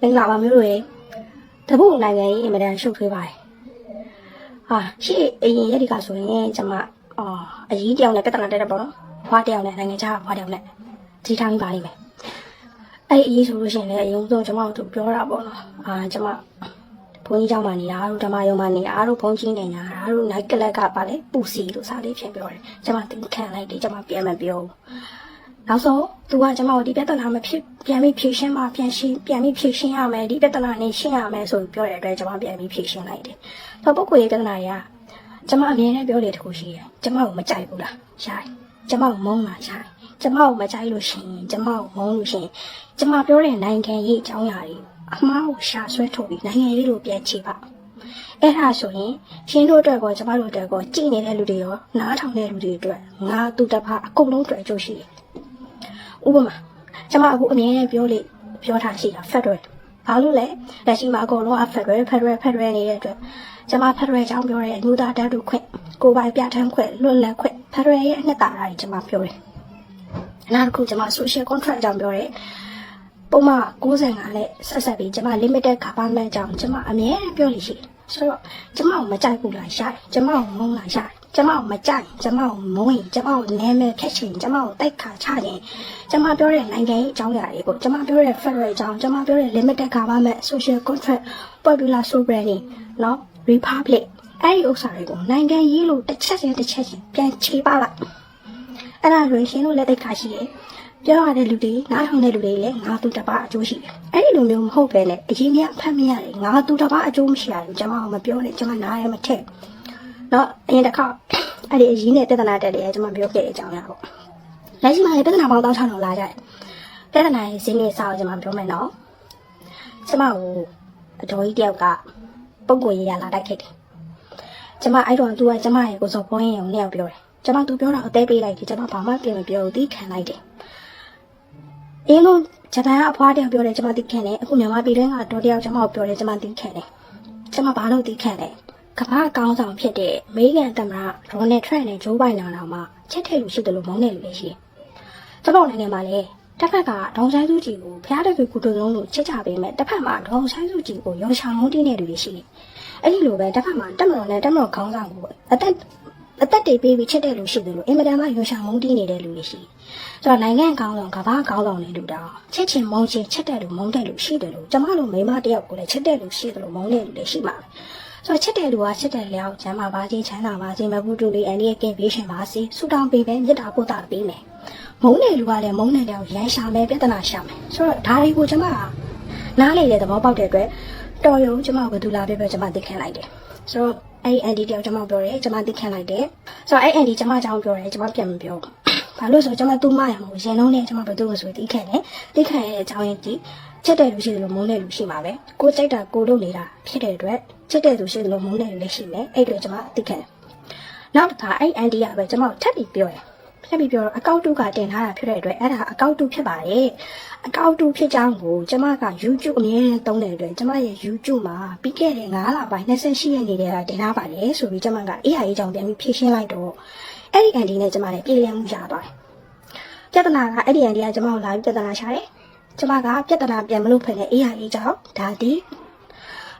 မင်္ဂလာပါမျိုးတို့ရေတပုတ်နိုင်ငံကြီးအင်မတန်ရှုပ်ထွေးပါတယ်ဟာရှေ့အရင်ရက်ဒီကဆိုရင်ကျွန်မအော်အကြီးတယောက်နဲ့ပြဿနာတက်တယ်ပေါ့နော်ဘွားတယောက်နဲ့နိုင်ငံခြားဘွားတယောက်နဲ့ကြီးထားပြီးပါလိမ့်မယ်အဲ့ဒီအရေးဆိုလို့ရှိရင်လည်းအရင်ဆုံးကျွန်မတို့ပြောတာပေါ့နော်အာကျွန်မဘုန်းကြီးเจ้าမနေတာတို့ဓမ္မယုံမနေတာတို့ဘုန်းကြီးနေတာတို့နိုင်ကလက်ကပါလေပူစီလို့စာလေးဖြင့်ပြောတယ်ကျွန်မတင်ခံလိုက်တယ်ကျွန်မပြန်မပြောဘူး နောက်ဆုံးသူကကျမတို့ဒီပြဿနာမဖြစ်ပြန်ပြီးဖြေရှင်းမှပြန်ရှင်းပြန်ပြီးဖြေရှင်းရမယ်ဒီပြဿနာနဲ့ရှင်းရမယ်ဆိုပြီးပြောတဲ့အတွက်ကျမပြန်ပြီးဖြေရှင်းလိုက်တယ်။ဆိုပုဂ္ဂိုလ်ရေးပြဿနာတွေကကျမအမြင်နဲ့ပြောတယ်တခုရှိတယ်။ကျမကိုမကြိုက်ဘူးလား။ရှားတယ်။ကျမကိုမုန်းလားရှားတယ်။ကျမကိုမကြိုက်လို့ရှိရင်ကျမကိုမုန်းလို့ရှိရင်ကျမပြောတဲ့နိုင်ငံရေးအကြောင်းအရာတွေအမှားကိုရှာဆွဲထုတ်ပြီးနိုင်ငံရေးလိုပြန်ချေပါ။အဲ့ဒါဆိုရင်ရှင်းတို့အတွက်ကောကျမတို့အတွက်ကောကြည်နေတဲ့လူတွေရောနားထောင်တဲ့လူတွေအတွက်ငါသူတစ်ဖက်အကုန်လုံးအတွက်အကျိုးရှိတယ် ဥပမာကျွန်မအခုအမြဲတမ်းပြောလေပြောထားရှိတာ Federal ဘာလို့လဲလက်ရှိမှာအကုန်လုံးက Federal Federal Federal နေတဲ့အတွက်ကျွန်မ Federal အကြောင်းပြောတဲ့အမျိုးသားတန်းတူခွင့်ကိုယ်ပိုင်ပြဋ္ဌာန်းခွင့်လွတ်လပ်ခွင့် Federal ရဲ့အနှစ်သာရတွေကျွန်မပြောတယ်နောက်တစ်ခုကျွန်မ social contract အကြောင်းပြောတယ်ပုံမှန်95နဲ့ဆက်ဆက်ပြီးကျွန်မ limited government အကြောင်းကျွန်မအမြဲတမ်းပြောလို့ရှိတယ်ဆိုတော့ကျွန်မကိုမကြိုက်ဘူးလားရှားတယ်ကျွန်မကိုမုန်းလားရှားတယ် ကျွန်မကိုမကြိုက်ကျွန်မကိုမုန်းရင်ကျွန်မကိုနာမည်ဖြတ်ချင်ကျွန်မကိုတိုက်ခါချရင် ကျွန်မပြောတဲ့နိုင်ငံရေးအကြောင်းအရာတွေကိုကျွန်မပြောတဲ့ federal အကြောင်းကျွန်မပြောတဲ့ limited government social contract popular sovereignty เนาะ republic အဲ့ဒီဥစ္စာတွေကိုနိုင်ငံရေးလို့တစ်ချက်ချင်းတစ်ချက်ချင်းပြန်ခြေပလိုက်အဲ့ဒါဆိုရင်ရှင်တို့လက်သိက္ခာရှိတယ်ပြောရတဲ့လူတွေနားထောင်တဲ့လူတွေလည်းငါသူတစ်ပါးအကျိုးရှိတယ်အဲ့ဒီလိုမျိုးမဟုတ်ပဲနဲ့အရင်ကအဖတ်မရတယ်ငါသူတစ်ပါးအကျိုးမရှိရတယ်ကျွန်မကမပြောနဲ့ကျွန်မနားရမထက် တော့အရင်တစ်ခေါက်အဲ့ဒီအရင်နဲ့ပြဿနာတက်တယ်ကျွန်မပြောခဲ့တဲ့အကြောင်းအရာပေါ့လက်ရှိမှာလည်းပြဿနာပေါင်း1600လာကြတယ်ပြဿနာရဲ့ဇင်းနေစာကိုကျွန်မပြောမယ်နော်ကျွန်မကိုအတော်ကြီးတယောက်ကပုံကိုရရလာတိုက်ခိုက်တယ်ကျွန်မအဲ့တော့သူကကျွန်မရဲ့ကိုစော်ဖုန်းရင်ကိုနှစ်ယောက်ပြောတယ်ကျွန်မသူပြောတာအသေးပေးလိုက်တယ်ကျွန်မဘာမှပြင်မပြောဘူးသိခံလိုက်တယ်အင်းလို့ဂျပန်ကအဖွားတယောက်ပြောတယ်ကျွန်မသိခံတယ်အခုမြန်မာပြည်တွင်းကတော်တယောက်ကျွန်မကိုပြောတယ်ကျွန်မသိခံတယ်ကျွန်မဘာလို့သိခံလဲ ကမ္ဘာကောင်းဆောင်ဖြစ်တဲ့အမေရိကန်သမ္မတရိုနယ်ထရန့်နဲ့ဂျိုးဘိုင်ဒန်တော်မှာချက်ထည့်လူရှိတယ်လို့မုန်းတယ်လူတွေရှိတယ်ကျွန်တော်နိုင်ငံမှာလည်းတစ်ဖက်ကဒေါန်ဆိုင်စုကြည်ကိုဖျားတဲ့ကူတူလုံးလို့ချစ်ကြပေးမယ်တစ်ဖက်မှာဒေါန်ဆိုင်စုကြည်ကိုရောချောင်လုံးတင်းတဲ့လူတွေရှိတယ်အဲ့ဒီလိုပဲတစ်ဖက်မှာတက်မတော်နဲ့တက်မတော်ခေါင်းဆောင်ကိုအသက်အသက်တွေပေးပြီးချစ်တဲ့လူရှိတယ်လို့အင်မတန်မှရောချောင်လုံးတင်းနေတဲ့လူတွေရှိတယ်ဆိုတော့နိုင်ငံကောင်းဆောင်ကဘာကောင်းဆောင်နေလူတောင်ချစ်ချင်မုန်းချင်ချစ်တဲ့လူမုန်းတဲ့လူရှိတယ်လို့ကျမတို့မိမတယောက်ကိုလည်းချစ်တဲ့လူရှိတယ်လို့မုန်းတဲ့လူတွေရှိမှာပဲ ဆိုတော့ချစ်တဲ့လူကချစ်တဲ့လျောက်ကျမ်းမာပါခြင်းချမ်းသာပါခြင်းမဘူးတူလေးအန်ဒီရဲ့ကင်ပေးရှင်ပါစေဆူတောင်းပေးပဲမေတ္တာပို့တာပေးမယ်မုန်းတဲ့လူကလည်းမုန်းတဲ့လူကိုရမ်းရှာမယ်ပြဿနာရှာမယ်ဆိုတော့ဒါတွေကိုကျွန်မကနားလေတဲ့သဘောပေါက်တဲ့အတွက်တော်ရုံကျွန်မကဘယ်သူလာပြပဲကျွန်မသိခံလိုက်တယ်ဆိုတော့အဲ့ဒီအန်ဒီတယောက်ကျွန်မပြောတယ်ကျွန်မသိခံလိုက်တယ်ဆိုတော့အဲ့အန်ဒီကျွန်မအကြောင်းပြောတယ်ကျွန်မပြန်မပြောဘူး ဘာလို့ဆိုကျွန်မသူ့မရမဟုတ်ရင်လုံးနဲ့ကျွန်မဘယ်သူကိုဆိုသိခံတယ်သိခံရတဲ့အကြောင်းရင်းဒီချက်တဲ့လူရှိတယ်လို့မုန်းတဲ့လူရှိမှာပဲကိုကြိုက်တာကိုလုပ်နေတာဖြစ်တဲ့အတွက်ချက်တဲ့လူရှိတယ်လို့မုန်းတဲ့လူလည်းရှိမယ်အဲ့ဒီလိုကျွန်မသိခံတယ်နောက်တစ်ခါအဲ့အန်ဒီကပဲကျွန်မကိုထပ်ပြီးပြောတယ်ဖြတ်ပြီးပြောတော့အကောက်တုကတင်ထားတာဖြစ်တဲ့အတွက်အဲ့ဒါအကောက်တုဖြစ်ပါတယ်အကောက်တုဖြစ်ကြောင်းကိုကျမက YouTube အမြဲတမ်းသုံးတဲ့အတွက်ကျမရဲ့ YouTube မှာပြီးခဲ့တဲ့9လပိုင်း28ရက်နေ့တည်းကတင်ထားပါတယ်ဆိုပြီးကျမက AI အကြောင်းပြန်ပြီးဖြည့်ရှင်းလိုက်တော့ အဲ့ဒီအန်ဒီနဲ့ကျမလည်းပြည်လည်မှုရသွားတယ်ပြဿနာကအဲ့ဒီအန်ဒီကကျမကိုလာပြီးပြဿနာရှာတယ်ကျမကပြဿနာပြန်မလို့ဖိနေ AI အကြောင်းဒါဒီ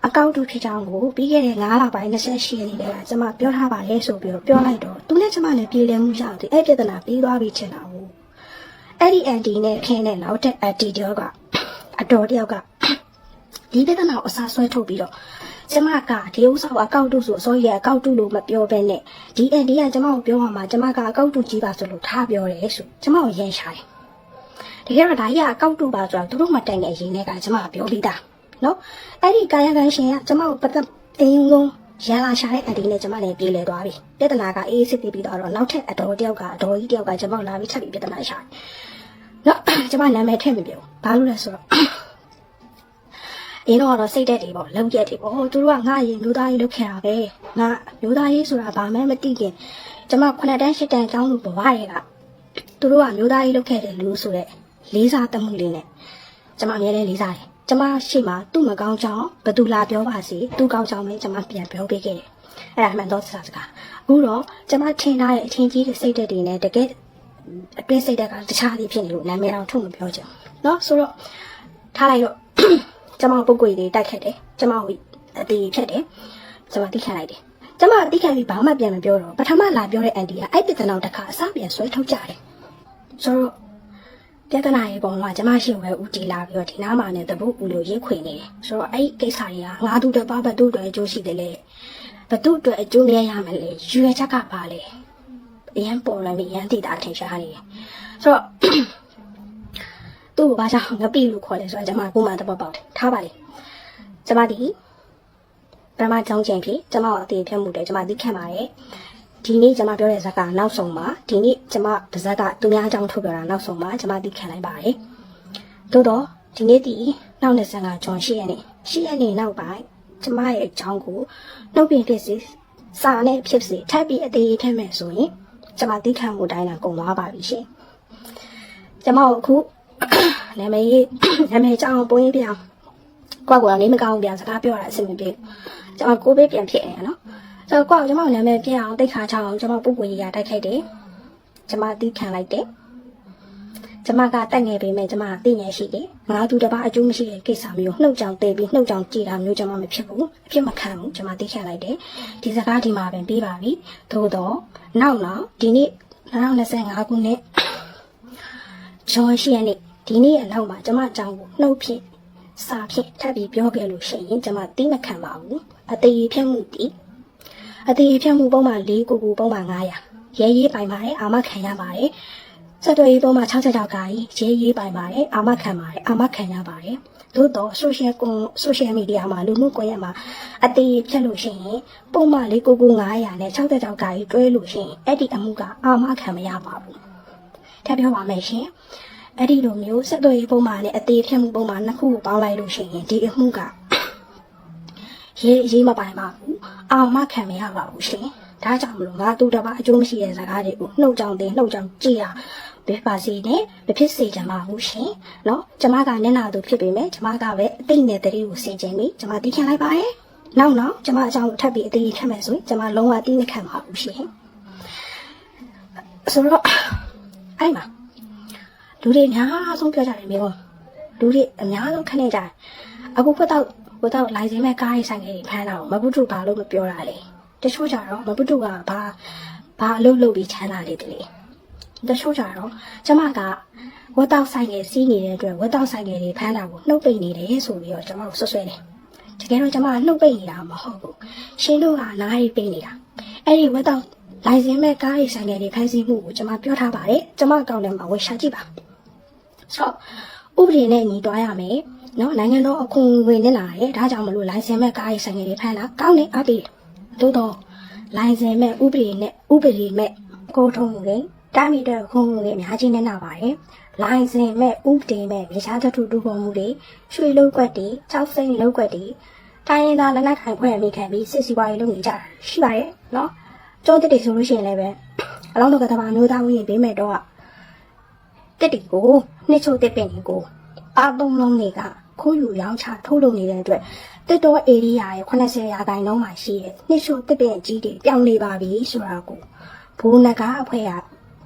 အကောက်တုဖြစ်ကြောင်းကိုပြီးခဲ့တဲ့9လပိုင်း28ရက်နေ့တည်းကကျမပြောထားပါတယ်ဆိုပြီးတော့ပြောလိုက်တော့သူနဲ့ကျမလည်းပြည်လည်မှုရသည်အဲ့ပြဿနာပြီးသွားပြီချင်တာဘူးအဲ့ဒီအန်တီနဲ့ခင်းတဲ့နောက်တဲ့အန်တီတယောက်ကအတော်တယောက်က ဒီပြဿနာကိုအစားဆွဲထုတ်ပြီးတော့ကျမကဒီဥစ္စာကိုအကောက်တုဆိုအစိုးရအကောက်တုလို့မပြောဘဲနဲ့ဒီအန်တီကကျမကိုပြောမှမှာကျမကအကောက်တုကြီးပါဆိုလို့ထားပြောတယ်ဆိုကျမကိုရင်ရှာတယ်တကယ်တော့ဒါကြီးကအကောက်တုပါဆိုတော့သူတို့မတိုင်တဲ့အရင်ကကျမကပြောပြီးသားနော်အဲ့ဒီကာယကံရှင်ကကျမကိုပတ်သက်အင်းလုံးရလာရှာတဲ့အန်တီနဲ့ကျမလည်းပြေးလဲသွားပြီပြဿနာကအေးစစ်ပြီးပြီးတော့နောက်ထပ်အတော်တယောက်ကအတော်ကြီးတယောက်ကကျမကိုလာပြီးချက်ပြီးပြဿနာရှာတယ်နော်ကျမနာမည်ထည့်မပြောဘာလို့လဲဆိုတော့ အင်းတော့တော့စိတ်တက်တွေပေါ့လုံရက်တွေပေါ့သူတို့ကငါအရင်လူသားရေးလုပ်ခဲ့တာပဲငါလူသားရေးဆိုတာဘာမှမသိခင်ကျမခုနှစ်တန်းရှစ်တန်းကျောင်းလူဘဝတွေကသူတို့ကလူသားရေးလုပ်ခဲ့တယ်လူဆိုတဲ့လေးစားတမှုလေးနဲ့ကျမအများနဲ့လေးစားတယ်ကျမရှိမှသူ့မကောင်းကြောင်းဘယ်သူလာပြောပါစေသူ့ကောင်းကြောင်းပဲကျမပြန်ပြောပေးခဲ့တယ်အဲ့ဒါမှန်တော့စကားစကားအခုတော့ကျမထင်ထားတဲ့အချင်းကြီးတဲ့စိတ်တက်တွေနဲ့တကယ် အတွင်းစိတ်ဓာတ်ကတခြားလေးဖြစ်နေလို့နာမည်တော့ထုတ်မပြောချင်ဘူးเนาะဆိုတော့ထားလိုက်တော့ ကျမပုတ်ကွေတွေတိုက်ခတ်တယ်ကျမကိုအတီးဖြတ်တယ်ကျမတိခတ်လိုက်တယ်ကျမတိခတ်ပြီးဘာမှပြန်မပြောတော့ပထမလာပြောတဲ့အန်တီကအဲ့ပြဿနာတစ်ခါအစားပြန်ဆွဲထုတ်ကြတယ်ဆိုတော့ပြဿနာရဲ့ပုံကကျမရှိဘဲဦးတည်လာပြီးတော့ဒီနားမှာနဲ့တပုတ်ဦးလို့ရိတ်ခွေနေတယ်ဆိုတော့အဲ့ကိစ္စတွေကငါတို့တပါဘသူ့အတွက်အကျိုးရှိတယ်လေဘသူ့အတွက်အကျိုးများရမယ်လေရွေချက်ကပါလေအရန်ပေါ်လာပြီးအရန်တည်တာထင်ရှားနေတယ်ဆိုတော့ သူ့ကိုဘာကြောင့်ငပိလို့ခေါ်လဲဆိုတော့ကျွန်မကိုမှတပတ်ပေါက်တယ်ထားပါလေကျွန်မဒီပထမကြောင်းချိန်ဖြစ်ကျွန်မကိုအသေးဖြတ်မှုတယ်ကျွန်မသိခံပါတယ်ဒီနေ့ကျွန်မပြောတဲ့ဇာတ်ကနောက်ဆုံးပါဒီနေ့ကျွန်မပါဇက်ကသူများအကြောင်းထုတ်ပြောတာနောက်ဆုံးပါကျွန်မသိခံလိုက်ပါတယ်သို့တော့ဒီနေ့ဒီနောက်25ဂျွန်ရှိရနေရှိရနေနောက်ပိုင်းကျွန်မရဲ့အကြောင်းကိုနှုတ်ပြဖြစ်စီစာနဲ့ဖြစ်စီထပ်ပြီးအသေးထည့်မယ်ဆိုရင်ကျွန်မသိခံမှုတိုင်းတာကုန်သွားပါပြီရှင်ကျွန်မတို့အခု နာမည်ရေးနာမည်ကြောင်းပုံရင်းပြအောင်ကိုယ့်ကိုယ်ကနေမကောင်းပြန်စကားပြောတာအဆင်မပြေကျွန်တော်ကိုဘေးပြန်ဖြစ်နေရနော်ဆိုတော့ကိုယ့်ကိုကျွန်မနာမည်ပြအောင်တိတ်ခါချအောင်ကျွန်မပုပ်ပွေကြီးကတိုက်ခိုက်တယ်ကျွန်မတီးခံလိုက်တယ်ကျွန်မကတက်ငယ်ပေမဲ့ကျွန်မသိငယ်ရှိတယ်ငါသူတစ်ပါးအကျိုးမရှိတဲ့ကိစ္စမျိုးနှုတ်ကြောင်တေးပြီးနှုတ်ကြောင်ကြည်တာမျိုးကျွန်မမဖြစ်ဘူးအဖြစ်မခံဘူးကျွန်မသိခံလိုက်တယ်ဒီစကားဒီမှာပဲပြီးပါပြီသို့တော့နောက်တော့ဒီနေ့2025ခုနှစ်ဂျော်ရှိရနေ ဒီနေ့အလောက်မှာကျမအကြောင်းကိုနှုတ်ဖြင့်စာဖြင့်ထပ်ပြီးပြောခဲ့လို့ရှိရင်ကျမတိမခံပါဘူးအသေးဖြတ်မှုတီအသေးဖြတ်မှုပုံမှန်၄ကိုကိုပုံမှန်900ရဲရေးပိုင်ပါတယ်အာမခံရပါတယ်စက်တော်ရေးပုံမှန်66ကာကြီးရဲရေးပိုင်ပါတယ်အာမခံပါတယ်အာမခံရပါတယ်သို့တော့ social ကွန် social media မှာလူမှုကွန်ရက်မှာအသေးဖြတ်လို့ရှိရင်ပုံမှန်၄ကိုကို900နဲ့66ကာကြီးတွဲလို့ရှိရင်အဲ့ဒီအမှုကအာမခံမရပါဘူးထပ်ပြောပါမယ်ရှင် အဲ့ဒီလိုမျိုးဆက်သွယ်ရေးပုံမှာနဲ့အသေးဖြတ်မှုပုံမှာနှစ်ခုကိုပေါင်းလိုက်လို့ရှိရင်ဒီအမှုကရေးရေးမပိုင်ပါဘူးအောင်မခံမရပါဘူးရှင်ဒါကြောင့်မလို့ငါသူတပါအကျိုးမရှိတဲ့ဇာကားတွေကိုနှုတ်ကြောင်တင်နှုတ်ကြောင်ကြည်ရပဲပါစေနဲ့မဖြစ်စေကြပါဘူးရှင်နော်ကျမကနဲ့နာသူဖြစ်ပေမဲ့ကျမကပဲအသိနဲ့တည်းကိုစင်ကြင်ပြီးကျမသိချင်လိုက်ပါရဲ့နောက်နောက်ကျမအကြောင်းထပ်ပြီးအသေးထပ်မယ်ဆိုရင်ကျမလုံးဝသိမခံပါဘူးရှင်ဆိုတော့အဲ့မှာ လူတွေအများဆုံးပြောကြတယ်မျိုးလူတွေအများဆုံးခနဲ့ကြတယ်အခုဘတ်တော့ဘတ်တော့လိုင်စင်မဲ့ကားရေးဆိုင်ကြီးဖမ်းတာကိုမပုတုဘာလို့မပြောတာလဲတချို့ကြတော့မပုတုကဘာဘာအလုပ်လုပ်ပြီးချမ်းသာလေတလေတချို့ကြတော့ကျမကဝတ်တော့ဆိုင်ကြီးစီးနေတဲ့အတွက်ဝတ်တော့ဆိုင်ကြီးတွေဖမ်းတာကိုနှုတ်ပိတ်နေတယ်ဆိုပြီးတော့ကျမကိုဆွဆွဲတယ်တကယ်တော့ကျမကနှုတ်ပိတ်နေတာမဟုတ်ဘူးရှင်းတို့ကနားရီပိတ်နေတာအဲ့ဒီဝတ်တော့လိုင်စင်မဲ့ကားရေးဆိုင်ကြီးတွေဖမ်းဆီးမှုကိုကျမပြောထားပါတယ်ကျမအကောင့်ထဲမှာဝယ်ရှာကြည့်ပါ ဆိုတော့ဥပဒေနဲ့ညီတွားရမယ်နော်နိုင်ငံတော်အခွန်ဝင်နေလာတယ်ဒါကြောင့်မလို့လိုင်စင်မဲ့ကားရေးဆိုင်ငယ်တွေဖမ်းတာကောင်းတယ်အတေးသို့တော့လိုင်စင်မဲ့ဥပဒေနဲ့ဥပဒေမဲ့ကိုထုံးတွေတာမီတဲ့ခွန်ဝင်တွေအများကြီးနေနာပါတယ်လိုင်စင်မဲ့ဥပဒေမဲ့မြေခြားသတ္ထုတူပေါ်မှုတွေရွှေလုံးကွက်တွေကြောက်စိမ့်လုံးကွက်တွေတိုင်းရင်းသားလက်နက်ကိုင်ဖွဲ့မိခံပြီးစစ်စီပွားရေးလုပ်နေကြတာရှိပါတယ်နော်ကျုံးတက်တွေဆိုလို့ရှိရင်လည်းပဲအလောင်းတော်ကတဘာမျိုးသားဝင်ရင်ပေးမယ်တော့ တက်တီကိုနှစ်ချုပ်တက်ပင်ကိုအာသုံးလုံးတွေကခိုးယူရောင်းချထုတ်လုပ်နေတဲ့အတွက်တက်တော်ဧရိယာရဲ့80ရာခိုင်နှုန်းမှာရှိတဲ့နှစ်ချုပ်တက်ပင်ကြီးတွေပြောင်းနေပါပြီဆိုတာကိုဘိုးနဂါအဖွဲ့က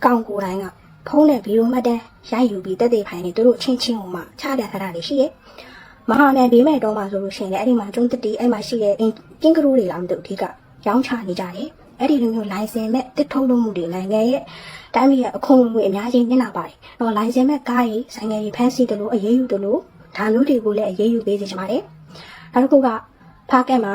ကောင်းကိုယ်တိုင်းကဖုံးတဲ့ဗီဒီယိုမှတ်တမ်းရိုက်ယူပြီးတက်တဲ့ဖိုင်တွေသူတို့ချင်းချင်းဟိုမှာချပြထားတာတွေရှိရဲ့မဟာနယ်ဘေးမဲ့တော့မှဆိုလို့ရှိရင်လည်းအဲ့ဒီမှာကျုံတက်တီအဲ့မှာရှိတဲ့ကင်းကရိုးတွေလားမသိဘူးအဓိကရောင်းချနေကြတယ် အဲ့ဒီလိုမျိုးလိုင်စင်မဲ့တစ်ထုတ်လုပ်မှုတွေနိုင်ငံရဲ့တိုင်းပြည်ရဲ့အခွန်ငွေအများကြီးနစ်နာပါတယ်။တော့လိုင်စင်မဲ့ကားကြီးဆိုင်ငယ်ကြီးဖမ်းဆီးတယ်လို့အရေးယူတယ်လို့ဒါမျိုးတွေကိုလည်းအရေးယူပေးစေချင်ပါတယ်။နောက်တစ်ခုကဖားကက်မှာ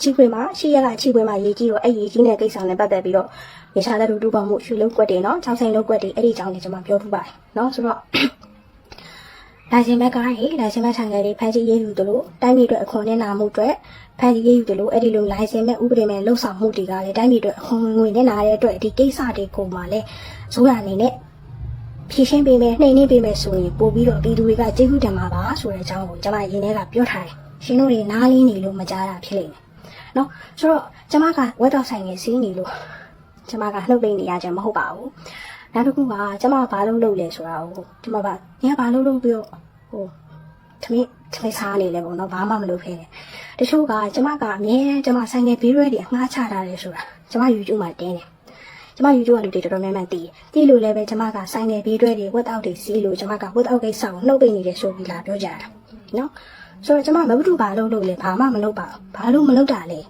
ချီခွေမှာရှီရကချီခွေမှာရေးကြီးတော့အဲ့ရေးကြီးတဲ့ကိစ္စနဲ့ပတ်သက်ပြီးတော့ရရှာတဲ့လူတူပေါင်းမှုရွှေလုံးကွက်တွေနော်ချောင်းဆိုင်လုံးကွက်တွေအဲ့ဒီအကြောင်းတွေကျွန်မပြောပြပါတယ်နော်ဆိုတော့လိုင်စင်မဲ့ကားကြီးလိုင်စင်မဲ့ဆိုင်ငယ်တွေဖမ်းဆီးရေးယူတယ်လို့တိုင်းပြည်အတွက်အခွန်နဲ့နာမှုအတွက် ဖမ်းဆီးရေးယူတယ်လို့အဲ့ဒီလိုလိုင်စင်မဲ့ဥပဒေမဲ့လှုပ်ဆောင်မှုတွေကလည်းတိုင်းပြည်အတွက်အခွန်ငွေနဲ့နာတဲ့အတွက်ဒီကိစ္စတွေကိုမှလည်းဇိုးရအနေနဲ့ဖြည့်ရှင်းပေးမယ်နှိမ်နှင်းပေးမယ်ဆိုရင်ပို့ပြီးတော့ပြည်သူတွေကကျေးဇူးတင်ပါပါဆိုတဲ့အကြောင်းကိုကျွန်မရင်းထဲကပြောထားတယ်ရှင်တို့တွေနားလင်းနေလို့မကြားတာဖြစ်လိမ့်မယ်နော်ဆိုတော့ကျွန်မကဝက်တော့ဆိုင်ငယ်စီးနေလို့ကျွန်မကနှုတ်ပိတ်နေရခြင်းမဟုတ်ပါဘူးနောက်တစ်ခုကကျွန်မဘာလုပ်လုပ်လဲဆိုတာကိုကျွန်မကညဘာလုပ်လုပ်ပြီးတော့ဟိုသမီး သမီးစားနေလဲပေါ့နော်ဘာမှမလုပ်ခဲ့နဲ့တချို့ကကျမကအမြဲကျမဆိုင်ငယ်ဘေးရွက်တွေအငှားချထားတယ်ဆိုတာကျမ YouTube မှာတင်းတယ်ကျမ YouTube ကလူတွေတော်တော်များများသိတယ်သိလို့လည်းပဲကျမကဆိုင်ငယ်ဘေးရွက်တွေဝတ်အောက်တွေစီးလို့ကျမကဝတ်အောက်ကိစ္စကိုနှုတ်ပိတ်နေတယ်ဆိုပြီးလာပြောကြတာနော်ဆိုတော့ကျမမဘုဒ္ဓဘာလို့လို့လဲဘာမှမလုပ်ပါဘူးဘာလို့မလုပ်တာလဲ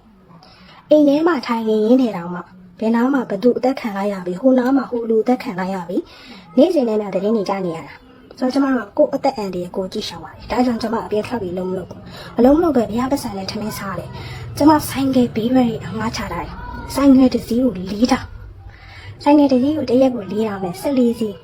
အိမ်ထဲမှာထိုင်နေရင်းနေတောင်မှဘယ်နားမှာဘသူအသက်ခံလိုက်ရပြီဟိုနားမှာဟိုလူအသက်ခံလိုက်ရပြီနေ့စဉ်နဲ့လည်းတရင်နေကြနေရတာ ဆိုတော့ကျမတို့ကကိုယ့်အသက်အန္တရာယ်ကိုကြည့်ရှောင်ပါတယ်ဒါကြောင့်ကျမအပြင်းထွက်ပြီးလုံးမလုပ်ဘူးအလုံးမလုပ်ပဲဘုရားပတ်စံနဲ့ထမင်းစားတယ်ကျမဆိုင်ကယ်ဘေးရွယ်တွေအငှားချတာတယ်ဆိုင်ကယ်တစ်စီးကို၄တောင်ဆိုင်ကယ်တစ်စီးကိုတစ်ရက်ကို၄တောင်နဲ့၁၄စီး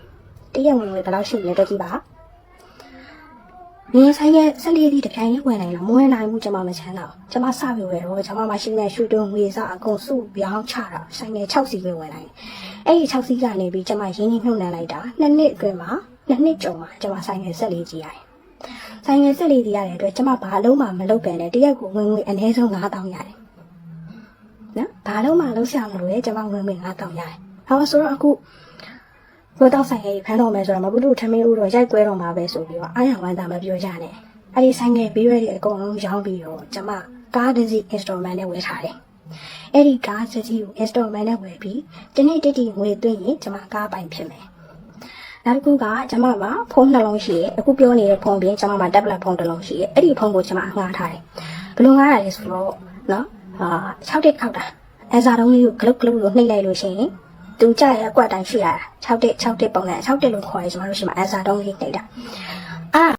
တစ်ရက်ဝင်ဝင်ဘယ်လောက်ရှိလဲတွက်ကြည့်ပါ။နေဆိုင်ရဲ့ဆက်လေးဒီတပြိုင်လေးဝင်နိုင်လားမဝင်နိုင်ဘူးကျွန်မမချမ်းတော့။ကျွန်မစပြီးဝယ်တော့ကျွန်မမရှိတဲ့ရှူတုံငွေစားအကုန်စုပြောင်းချတာဆိုင်ငယ်6စီပဲဝင်နိုင်တယ်။အဲ့ဒီ6စီကနေပြီးကျွန်မရင်းနှီးမြှုပ်နှံလိုက်တာနှစ်နှစ်အတွင်းမှာ နှစ်နှစ်ကျော်မှာကျွန်မဆိုင်ငယ်ဆက်လေးကြီးရတယ်။ဆိုင်ငယ်ဆက်လေးကြီးရတဲ့အတွက်ကျွန်မဘာလုံးမှမလုပ်ပဲနဲ့တရက်ကိုဝင်ငွေအနည်းဆုံး9000ရတယ်။နော်ဘာလုံးမှလုံးဆောင်လို့လေကျွန်မဝင်ငွေ9000ရတယ်။ဟောဆိုတော့အခုကိုတော့ဆိုင်ရဲ့ဖမ်းတော့မယ်ဆိုတော့မဘူးလို့ထမင်းဦးတော့ရိုက်ကွဲတော့မှာပဲဆိုပြီးတော့အားရဝမ်းသာမပြောကြနဲ့အဲ့ဒီဆိုင်ငယ်ပြီးရတဲ့အကုန်လုံးရောင်းပြီးတော့ကျမကားတစ်စီး installment နဲ့ဝယ်ထားတယ်အဲ့ဒီကားတစ်စီးကို installment နဲ့ဝယ်ပြီးဒီနေ့တိတိငွေသွင်းရင်ကျမကားပိုင်ဖြစ်မယ် နောက်တစ်ခုကကျမမှာဖုန်းနှလုံးရှိရဲ့အခုပြောနေတဲ့ဖုန်းပြင်ကျမမှာ tablet ဖုန်းတစ်လုံးရှိရဲ့အဲ့ဒီဖုန်းကိုကျမငှားထားတယ်ဘယ်လိုငှားရလဲဆိုတော့နော်အာ6တက်ခောက်တာအဲစားတုံးလေးကိုဂလုတ်ဂလုတ်လို့နှိပ်လိုက်လို့ရှိရင်သူကြရဲ့အကွက်တိုင်းရှိရတာ6တက်6တက်ပုံနဲ့6တက်လို့ခေါ်ရဲကျမတို့ရှိမှာအဲစားတုံးလေးနှိပ်တာအာ